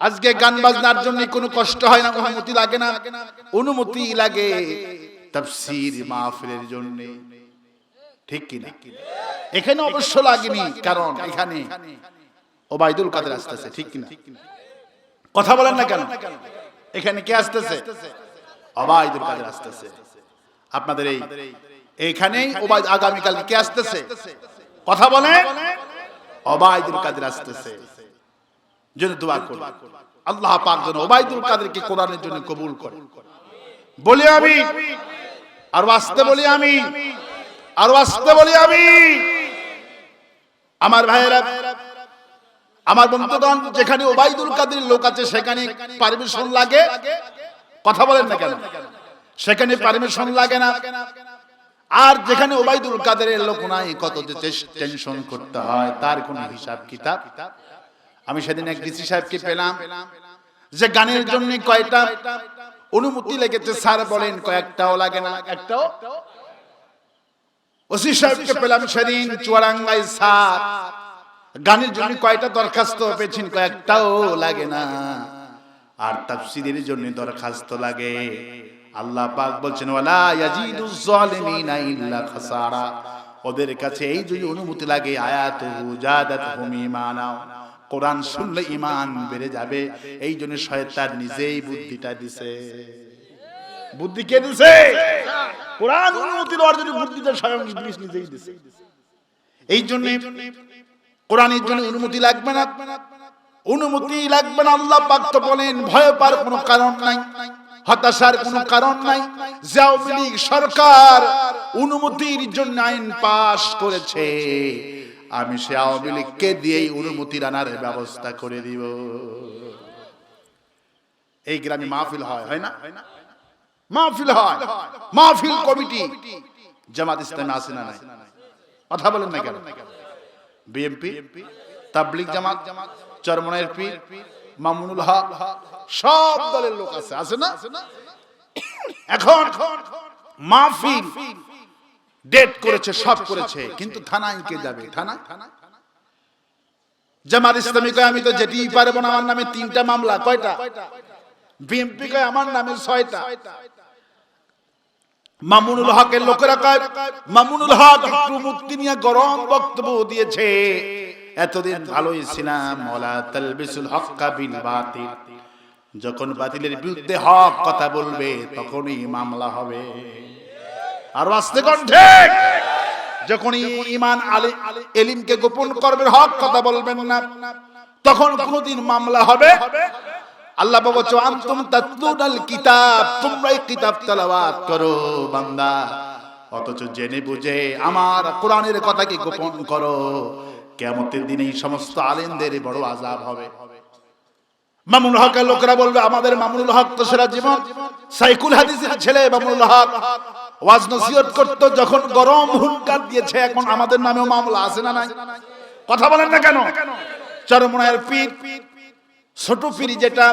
আজকে গান বাজনার জন্য কোনো কষ্ট হয় না, অনুমতি লাগে না। অনুমতি লাগে তাফসীর মাহফিলের জন্য। ঠিক কি না? এখানে অবশ্য লাগেনি, কারণ এখানে ওবায়দুল কাদের আসতেছে, ঠিক কিনা কথা বলেন না কেন? এখানে কে আসতেছে? ওবায়দুল কাদের আসতেছে। আপনাদের এই এইখানেই ওবায়দ আগামীকাল কে আসতেছে? কথা বলে ওবায়দুল কাদের আসতেছে। জন্য দোয়া করুন আল্লাহ পাক যেন ওবায়দুল কাদেরকে কোরআনের জন্য কবুল করে। বলি আমি আর আসতে বলি আমি আর আসতে বলি আমি আমার ভাইয়েরা, আমার বন্ধুগণ, যেখানে ওবায়দুল কাদের লোক আছে, সেখানে পারমিশন লাগে। কথা বলেন না কেন? সেখানে পারমিশন লাগে না। আর যেখানে ওবাইদুল কাদের লোক নাই, কত যে টেনশন করতে হয়, তার কোন হিসাব কিতাব আমি সেদিন এক ডিসি সাহেবকে পেলাম যে গানের জন্য কয়টা অনুমতি লেগেছে স্যার বলেন কয়েকটাও লাগে না একটাও? ওসি সাহেবকে পেলাম সেদিন চুয়ারাঙ্গাই স্যার গানের জন্য কয়টা দরখাস্ত পেয়েছেন কয়েকটাও লাগে না। আর তাফসীরের জন্য দরখাস্ত লাগে। আল্লাহ পাক বলছেন ওয়ালা ইয়াজিদুজ জালিমিনা ইল্লা খাসারা। ওদের কাছে এই যদি অনুমতি লাগে আয়াতুহু জাদাতহুম ঈমানা কোরআন শুনলে ইমান বেড়ে যাবে। এই জন্য শয়তান নিজেই বুদ্ধিটা দিছে। বুদ্ধি কে দিছে? কোরআন দেওয়ার জন্য বুদ্ধিটা স্বয়ং ইবলিস নিজেই দিছে। এই জন্য কোরআনের জন্য অনুমতি লাগবে না। অনুমতি লাগবে না, আল্লাহ পাক তো বলেন, ভয় পার কোনো কারণ নাই, হতাশার কোনো কারণ নাই। যে আওয়ামী লীগ সরকার অনুমতির জন্য আইন পাশ করেছে আমি সে আওয়ামী লীগকে দিয়েই অনুমতি আনার ব্যবস্থা করে দিব। এই গ্রামে মাহফিল হয় হয় না? মাহফিল হয়। মাহফিল কমিটি। জামাত ইসলামে আসে না কথা বলেন না কেন? বিএমপি তাবলিগ জামাত চরমনের পীর, মামুনুল হক, সব দলের লোক আছে আছে না? এখন মাহফিল ডেট করেছে সব করেছে কিন্তু থানায় কে যাবে? থানা জামাত ইসলামী কয় আমি তো যেতেই পারব না আমার নামে তিনটা মামলা। কয়টা? বিএমপি কয় আমার নামে ছয়টা। মামুনুল হকের লোকেরা কয় মামুনুল হক একটু মুক্তি নিয়ে গরম বক্তব্য দিয়েছে। এতদিন ভালোই ছিলাম মলা তালবিসুল হক্কা বিল বাতিল। যখন বাতিলের বিরুদ্ধে হক কথা বলবে তখনই মামলা হবে। আর আসতে কণ্ঠে যখন ইমান আলী এলিমকে গোপন করবেন হক কথা বলবেন না। তখন কোনদিন মামলা হবে? আল্লাহ বলছো আনতুম তাতলুনাল কিতাব তোমরা এই কিতাব তেলাওয়াত করো, বান্দা। অথচ জেনে বুঝে আমার কোরআনের কথাকে গোপন করো। কিয়ামতের দিনে এই সমস্ত আলেমদের বড় আযাব হবে। মামুন হকের লোকেরা বলবে, আমাদের মামুনুল হক তো সেরা জীবন। সাইকুল হাদিসের ছেলে মামুনুল হক ওয়াজ নসিহত করতো যখন গরম হুঙ্কার দিয়েছে, এখন আমাদের নামেও মামলা আছে না নাই? কথা বলেন না কেন? চরমনায়ের পীর, ছোট পীর যেটা,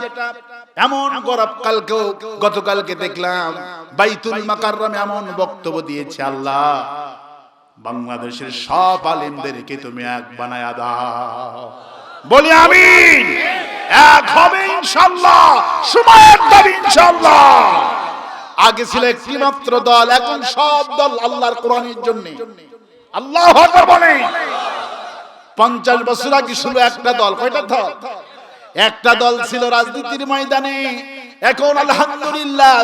এমন গরব কালকেও গতকালকে দেখলাম, বাইতুল মাকাররামে এমন বক্তব্য দিয়েছে আল্লাহ, বাংলাদেশের সব আলেমদেরকে তুমি এক বানায়া দাও। বলি আমি এক হবে ইনশাআল্লাহ সময়ের দাবি ইনশাআল্লাহ আগে ছিল একটি মাত্র দল এখন সব দল আল্লাহর কোরআনের জন্য। আল্লাহ বলে। পঞ্চাশ বছর আগে ছিল একটা দল কয়টা দল একটা দল ছিল রাজনীতির ময়দানে। এখন আলহামদুলিল্লাহ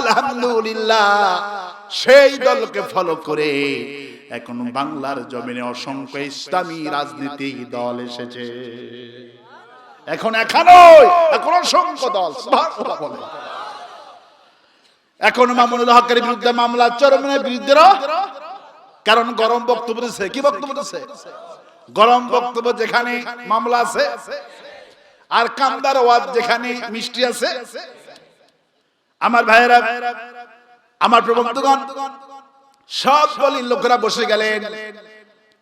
আলহামদুলিল্লাহ সেই দলকে ফলো করে এখন বাংলার জমিনে অসংখ্য ইসলামী রাজনীতি দল এসেছে। এখন এখানোই এখন অসংখ্য দল বলে। এখন মামুনুল হকের বিরুদ্ধে মামলা চরমের বিরুদ্ধে কারণ গরম বক্তব্য দিচ্ছে কি বক্তব্য দিচ্ছে গরম বক্তব্য যেখানে মামলা আছে, আর কামদার ওয়াজ যেখানে মিষ্টি আছে। আমার ভাইয়েরা, আমার প্রবন্ধগণ, সব বলির লোকেরা বসে গেলেন।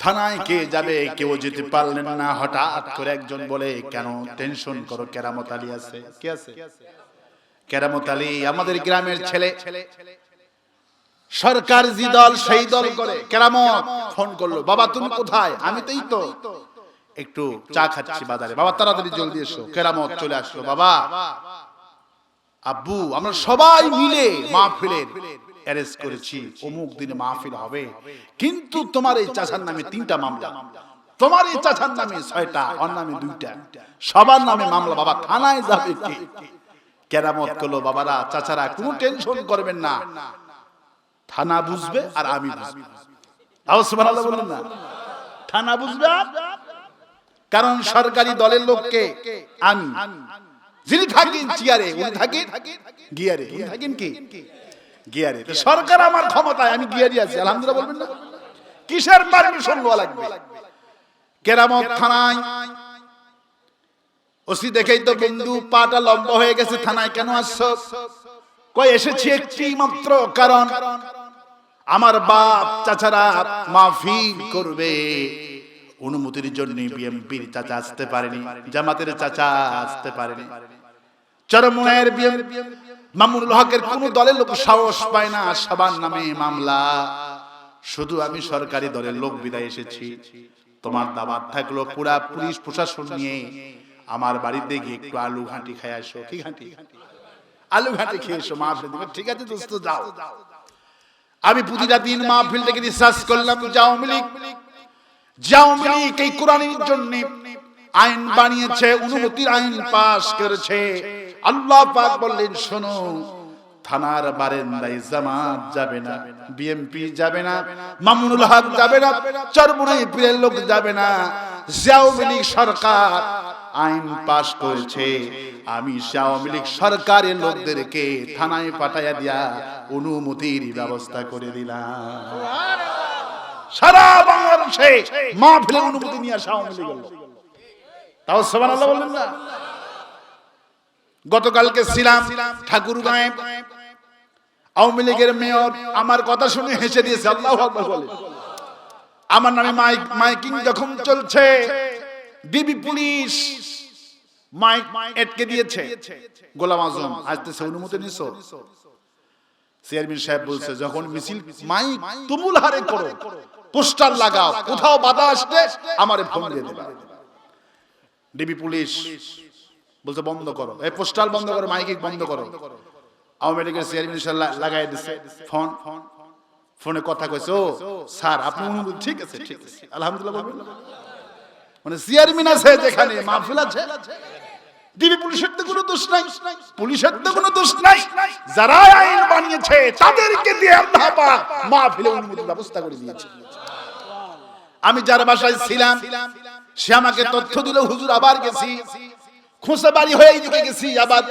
থানায় কে যাবে, কেউ যেতে পারলেন না, হঠাৎ করে একজন বলে, কেন? টেনশন করো, কেরামত আলী আছে। কে আছে? কেরামত আলী আমাদের গ্রামের ছেলে। সরকার যে দল সেই দল করে। কেরামত ফোন করল বাবা তুমি কোথায়? আমি তো তো। একটু চা খাচ্ছি বাজারে। বাবা তাড়াতাড়ি জলদি এসো। কেরামত চলে আসলো। বাবা আব্বু আমরা সবাই মিলে মাহফিলের অ্যারেঞ্জ করেছি। অমুক দিনে মাহফিল হবে। কিন্তু তোমার এই চাচার নামে তিনটা মামলা। তোমার এই চাচার নামে ছয়টা ওর নামে দুইটা। সবার নামে মামলা। বাবা থানায় যাবে কে? কেরামত করল বাবারা, চাচারা, কোনো টেনশন করবেন না। থানা বুঝবে আর আমি থানা বুঝবে কারণ সরকারি দলের লোককে আমি, যিনি থাকেন চেয়ারে, উনি থাকেন গিয়ারে। উনি থাকেন কি? গিয়ারে। সরকার আমার ক্ষমতায়, আমি গিয়ারি আছি, আলহামদুলিল্লাহ বলবেন না? কিসের পারমিশন লাগবে? কেরামত থানায় ওসি দেখেই তো বন্ধু, পাটা লম্বা হয়ে গেছে, থানায় কেন আসছো? কই এসেছি একটি মাত্র কারণ, আমার বাপ চাচারা মাহফিল করবে। অনুমতির জন্য বিএমপির চাচা আসতে পারেনি, জামাতের চাচা আসতে পারেনি। চরমনের বিএমপি মামুনুল হকের কোন দলের লোক সাহস পায় না সবার নামে মামলা। শুধু আমি সরকারি দলের লোক বিদায় এসেছি। তোমার দাবার থাকল পুরা পুলিশ প্রশাসন নিয়ে। আমার বাড়িতে গিয়ে একটু আলু ঘাঁটি খেয়ে আসো, কি ঘাঁটি? আলু ঘাঁটি খেয়ে এসো দিবে ঠিক আছে দোস্ত, যাও। আমি প্রতিটা দিন মাহফিল থেকে রিসার্চ করলাম আওয়ামী লীগ আওয়ামী লীগ এই কোরআনের জন্য আইন বানিয়েছে, অনুমতির আইন পাশ করেছে। আল্লাহ পাক বললেন, শোনো, থানার বারেন্দায় জামাত যাবে না বিএমপি যাবে না, মামুনুল হক যাবে না, চরমুনাই পীরের লোক যাবে না। লীগ সরকার আইন পাশ করেছে। আমি আওয়ামী লীগ সরকারের লোকদেরকে থানায় পাঠাইয়া দিয়া অনুমতির ব্যবস্থা করে দিলাম। সারা বাংলাদেশে মাহফিলে অনুমতি নিয়ে আসা আওয়ামী লোক। তাও সুবহানাল্লাহ বললেন না? গতকালকে ছিলাম ঠাকুর গায়ে আওয়ামী লীগের মেয়র আমার কথা শুনে হেসে দিয়েছে, আল্লাহ বলে। আমার নামে মাইকিং যখন চলছে ডিবি পুলিশ মাইক এটকে দিয়েছে। গোলাম আজম আসতেছে অনুমতি নিছো। চেয়ারম্যান সাহেব বলছে, যখন মিছিল, মাইক তুমুল হারে করো, পোস্টার লাগাও, কোথাও বাধা আমারে ফোন দিয়ে ডিবি পুলিশ বলছে, বন্ধ করো। এই পোস্টার বন্ধ করো, মাইক বন্ধ করো। আওয়ামী লীগের চেয়ারম্যান সাহেব লাগাই দিছে ফোন। ফোনে কথা কইছে স্যার, আপনি ঠিক আছে ঠিক আছে। আলহামদুলিল্লাহ? মানে চেয়ারম্যান আছে যেখানে মাহফিল আছে। ডিবি পুলিশের তো কোনো দোষ নাই। পুলিশের তো কোনো দোষ নাই। যারা আইন বানিয়েছে তাদেরকে দিয়ে আল্লাহ পাক মাহফিলে অনুমতির ব্যবস্থা করে দিয়েছে। আমি যার বাসায় ছিলাম সে আমাকে তথ্য দিল হুজুর আবার গেছি। খোঁসা বাড়ি হয়ে দিকে গেছি, আবার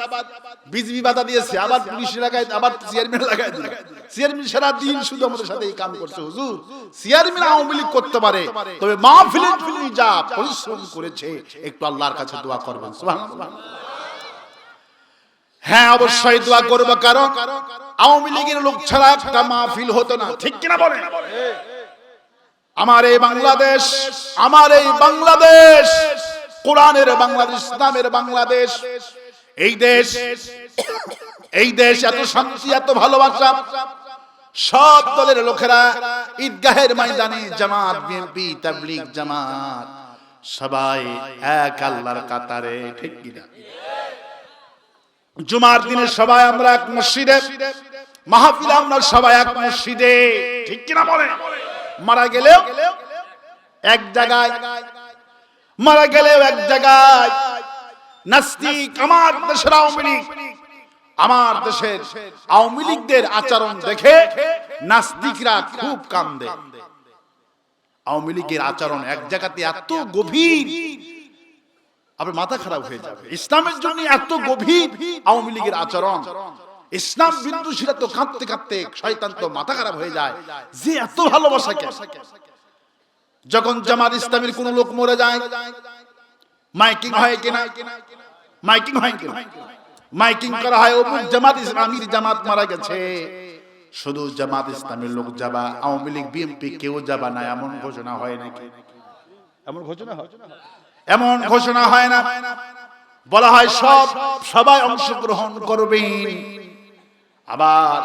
বিজবি বাধা দিয়েছে, আবার পুলিশ লাগাই আবার চেয়ারম্যান লাগাই দিল। চেয়ারম্যান সারা দিন শুধু আমাদের সাথে এই কাম করছে, হুজুর। চেয়ারম্যান আওয়ামী লীগ করতে পারে, তবে মাহফিলের জন্য যা পরিশ্রম করেছে, একটু আল্লাহর কাছে দোয়া করবেন, সুবহানাল্লাহ। হ্যাঁ অবশ্যই দোয়া করব, কারণ আওয়ামী লীগের লোক ছাড়া একটা মাহফিল হতো না, ঠিক কিনা বলেন? আমার এই বাংলাদেশ, আমার এই বাংলাদেশ কোরআনের বাংলাদেশ, ইসলামের বাংলাদেশ। এই দেশ এই দেশ এত শান্তি, এত ভালোবাসা। সব দলের লোকেরা ঈদগাহের ময়দানে জামাত, বিএনপি, তাবলিগ জামাত, সবাই এক আল্লাহর কাতারে, ঠিক কিনা? জুমার দিনে সবাই আমরা এক মসজিদে, মাহফিল আমরা সবাই এক মসজিদে, ঠিক কিনা বলেন? মারা গেলেও এক জায়গায় মারা গেলেও এক জায়গায় আমার দেশের আওয়ামী লীগদের আচরণ দেখে নাস্তিকরা খুব কান্দে। আওয়ামী লীগের আচরণ এক জায়গাতে এত গভীর আপনার মাথা খারাপ হয়ে যাবে। ইসলামের জন্য এত গভীর আওয়ামী লীগের আচরণ। ইসলাম বিদ্রোহীরা তো কাঁদতে কাঁদতে শয়তান তো মাথা খারাপ হয়ে যায়। যে এত ভালোবাসা কেন? যখন জামাত ইসলামের কোন লোক মরে যায় মাইকিং হয় কিনা? মাইকিং হয় কিনা? মাইকিং করা হয় অমুক জামাত ইসলামীর জামাত মারা গেছে। শুধু জামাত ইসলামের লোক যাবা আওয়ামী লীগ বিএনপি কেউ যাবা না এমন ঘোষণা হয় নাকি? এমন ঘোষণা হয়। এমন ঘোষণা হয় না। বলা হয় সব সবাই অংশগ্রহণ করবেন। আবার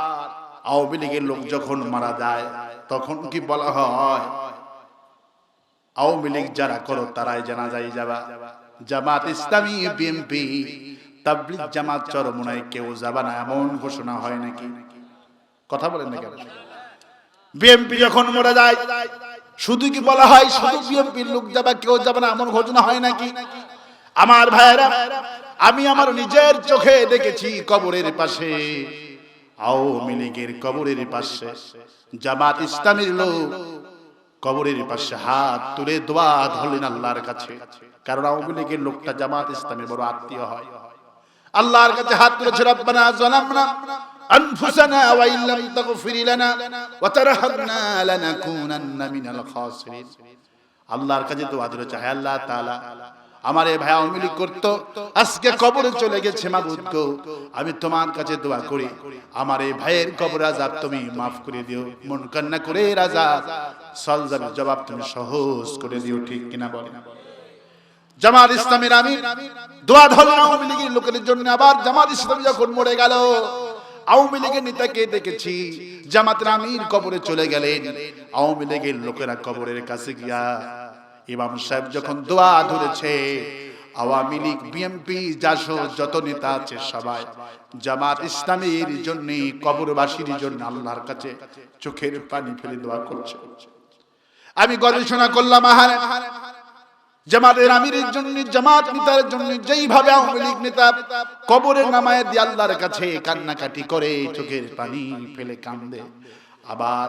আওয়ামী লীগের লোক যখন মারা যায় তখন কি বলা হয় আওয়ামী লীগ যারা করো, তারাই জানা যায় যাবা। জামাত ইসলামী, বিএনপি, তাবলিগ জামাত চরমুনায় কেউ যাবা না, এমন ঘোষণা হয় নাকি? কথা বলেন না কেন? বিএনপি যখন মরে যায়, শুধু কি বলা হয়, শুধু বিএনপির লোক যাবা, কেউ যাবে না, এমন ঘোষণা হয় নাকি? আমার ভাইয়েরা, আমি আমার নিজের চোখে দেখেছি কবরের পাশে, আওয়ামী লীগের কবরের পাশে, জামাত ইসলামের লোক কবরের পাশে হাত তুলে দোয়া ধরলেন আল্লাহর কাছে। কারণ আওয়ামী লীগের লোকটা জামাত ইসলামের বড় আত্মীয় হয়। আল্লাহর কাছে হাত তুলেছে, রব্বানা জালামনা আল্লাহর কাছে দোয়া ধরেছে, হে আল্লাহ তাআলা আমার এই ভাই আওয়ামী লীগ করতো। আজকে কবরে চলে গেছে মাবুদ গো। আমি তোমার কাছে দোয়া করি। আমার এই ভাইয়ের কবর আজাব তুমি মাফ করে দিও। মন কান্না করে রাজা সলজামের জবাব তুমি সহজ করে দিও, ঠিক কিনা বলে? জামাত ইসলামের আমি দোয়া ধরলাম আওয়ামী লীগের লোকের জন্য। আবার জামাত ইসলাম যখন মরে গেল, আওয়ামী লীগের নেতাকে দেখেছি, জামাতের আমির কবরে চলে গেলেন। আওয়ামী লীগের লোকেরা কবরের কাছে গিয়া ইমাম সাহেব যখন দোয়া ধরেছে, আওয়ামী লীগ, বিএনপি জাসো যত নেতা আছে সবাই, জামাত ইসলামের জন্য, কবরবাসীর জন্য আল্লাহর কাছে চোখের পানি ফেলে দোয়া করছে। আমি গবেষণা করলাম, আহারে, জামাতের আমিরের জন্য, জামাত নেতার জন্য, যেইভাবে আওয়ামী লীগ নেতা কবরের নামায় দিয়ে আল্লাহর কাছে কান্নাকাটি করে, চোখের পানি ফেলে কান্দে। আবার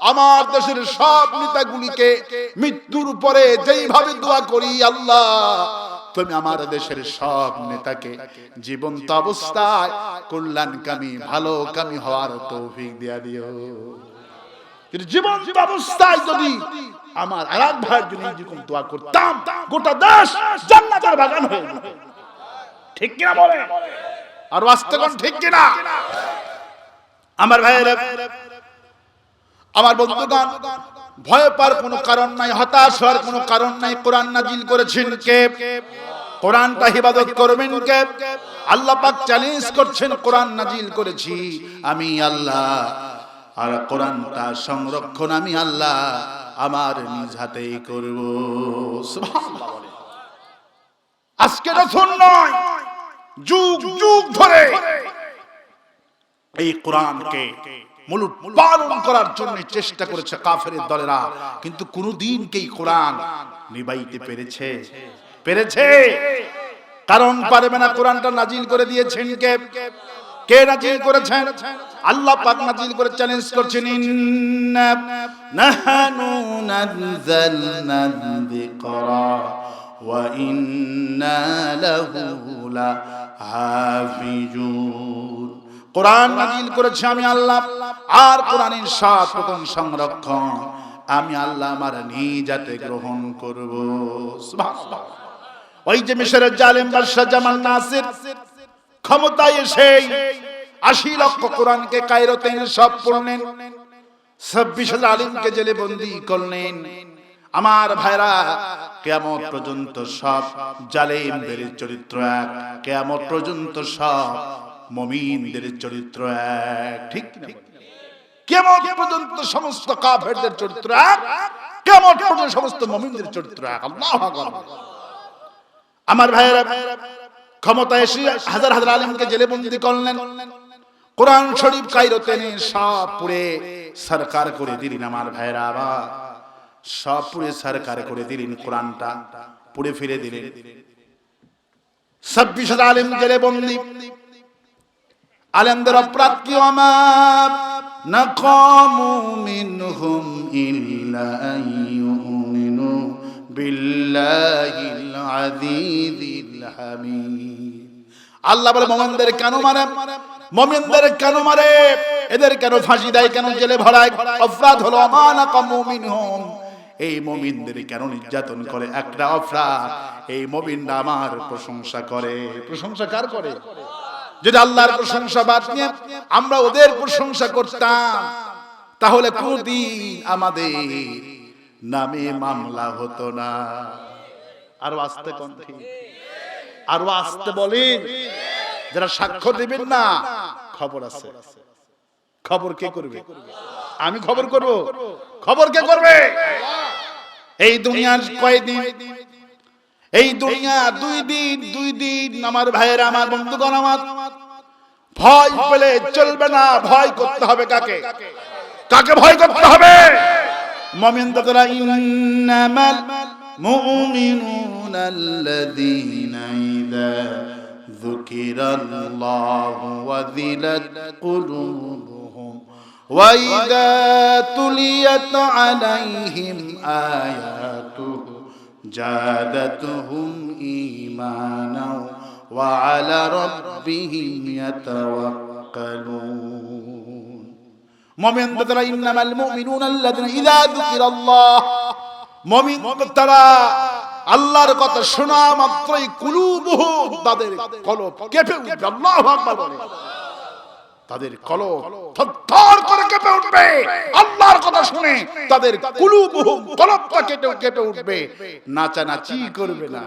আমার দেশের সব নেতাগুলিকে মৃত্যুর পরে যেইভাবে দোয়া করি, আল্লাহ, তুমি আমার দেশের সব নেতাকে জীবন্ত অবস্থায় কল্যাণকামী ভালো কামী হওয়ার তৌফিক দিয়া দিও। জীবন্ত অবস্থায় যদি আমার আর এক ভাইয়ের যেরকম দোয়া করতাম, গোটা দেশ জান্নাতের বাগান হয়ে ঠিক কিনা বলে? আর বাস্তবন ঠিক কিনা? আমার ভাইয়েরা আমার বন্ধুগণ, ভয় পাওয়ার কোনো কারণ নাই, হতাশ হওয়ার কোনো কারণ নাই, কোরআন নাজিল করেছেন কে? কোরআনটা হিফাজত করবেন কে? আল্লাহ পাক চ্যালেঞ্জ করছেন, কোরআন নাজিল করেছি আমি আল্লাহ। আর কোরআনটা সংরক্ষণ আমি আল্লাহ আমার নিজ হাতেই করব। আজকে নতুন নয় যুগ যুগ ধরে এই কোরআনকে মুলুট পালন করার জন্য চেষ্টা করেছে কাফের দলেরা। কিন্তু কোনদিন কি কোরআন নিবাইতে পেরেছে। পেরেছে। কারণ পারবে না কোরআনটা নাজিল করে দিয়েছেন কে? কে? নাজিল করেছেন? আল্লাহ পাক নাজিল করে চ্যালেঞ্জ করছেন ইন্না নাহানু নাযালনা যিকরা ওয়া ইন্না লাহু লাহাফিজুন কোরআন নাজিল করেছে আমি আল্লাহ, আর কোরআনের সাত রকম সংরক্ষণ আমি আল্লাহ আমার নিজাতে গ্রহণ করব সুবহানাল্লাহ। ওই যে মিশরের জালেম বাদশা জামাল নাসির ক্ষমতায় এসে আশি লক্ষ কোরআনকে কায়রোতে সব পড়লেন ছাব্বিশ হাজার আলিমকে জেলে বন্দি করলেন আমার ভাইরা, কেয়ামত পর্যন্ত সব জালেমদের চরিত্র এক, কেয়ামত পর্যন্ত সব মমিনদের চরিত্র এক। ঠিক কেমন পর্যন্ত সমস্ত কাফেরদের চরিত্র এক? কেমন পর্যন্ত সমস্ত মমিনদের চরিত্র এক? আল্লাহ আমার ভাইয়েরা ক্ষমতা এসে হাজার হাজার আলিমকে জেলে বন্দি করলেন। কোরআন শরীফ কাইরোতে এনে সব পুরে সরকার করে দিলেন আমার ভাইয়েরা আবার। সব পুরে সরকার করে দিলেন কোরআনটা পুড়ে ফিরে দিলেন। ছাব্বিশ হাজার আলিম জেলে বন্দি। আলেমদের অপরাধ কি আমার নাকামু মিনহুম ইল্লা আইয়ুমিনু বিল্লাহিল আযীযিল আল্লাহ বলে, মোমেনদের কেন মারে? মোমেনদের কেন মারে? এদের কেন ফাঁসি দেয়? কেন জেলে ভরায়? অপরাধ হলো আমানা কামুমিনহুম এই মমিনদের কেন নির্যাতন করে? একটা অপরাধ। এই মমিনরা আমার প্রশংসা করে। প্রশংসা কার করে? যদি আল্লাহর প্রশংসা বাদ নিয়ে আমরা ওদের প্রশংসা করতাম, তাহলে কোনদিন আমাদের নামে মামলা হতো না। আরও আসতে কণ্ঠে আরও আসতে বলেন। যারা সাক্ষ্য দিবেন না, খবর আছে। খবর কে করবে? আমি খবর করব। খবর কে করবে? এই দুনিয়ার কয়দিন এই দুনিয়া দুই দিন দুই দিন আমার ভাইয়েরা, আমার বন্ধুগণ, আমার ভয় পেলে চলবে না, ভয় করতে হবে কাকে? কাকে ভয় করতে হবে? মমিন তোরা ইন্নামাল মুমিনুনা আল্লাযীনা ইযা যুকিরাল্লাহু ওয়াযিলাত কুলুবুহুম ওয়া ইযা তুলিয়াত আলাইহিম আয়াতুহু زادتهم إيمانا وعلى ربهم يتوكلون مؤمن ترى إنما المؤمنون الذين إذا ذكر الله مؤمن ترى আল্লাহর কথা শোনা মাত্রই কুলুবুহু তাদের কলব কেঁপে উঠবে আল্লাহু আকবার বলে তাদের কলব থরথর করে কেঁপে উঠবে। আল্লাহর কথা শুনে তাদের কুলুবুহুম কলবটা কেটে কেঁপে উঠবে। নাচানাচি করবে না।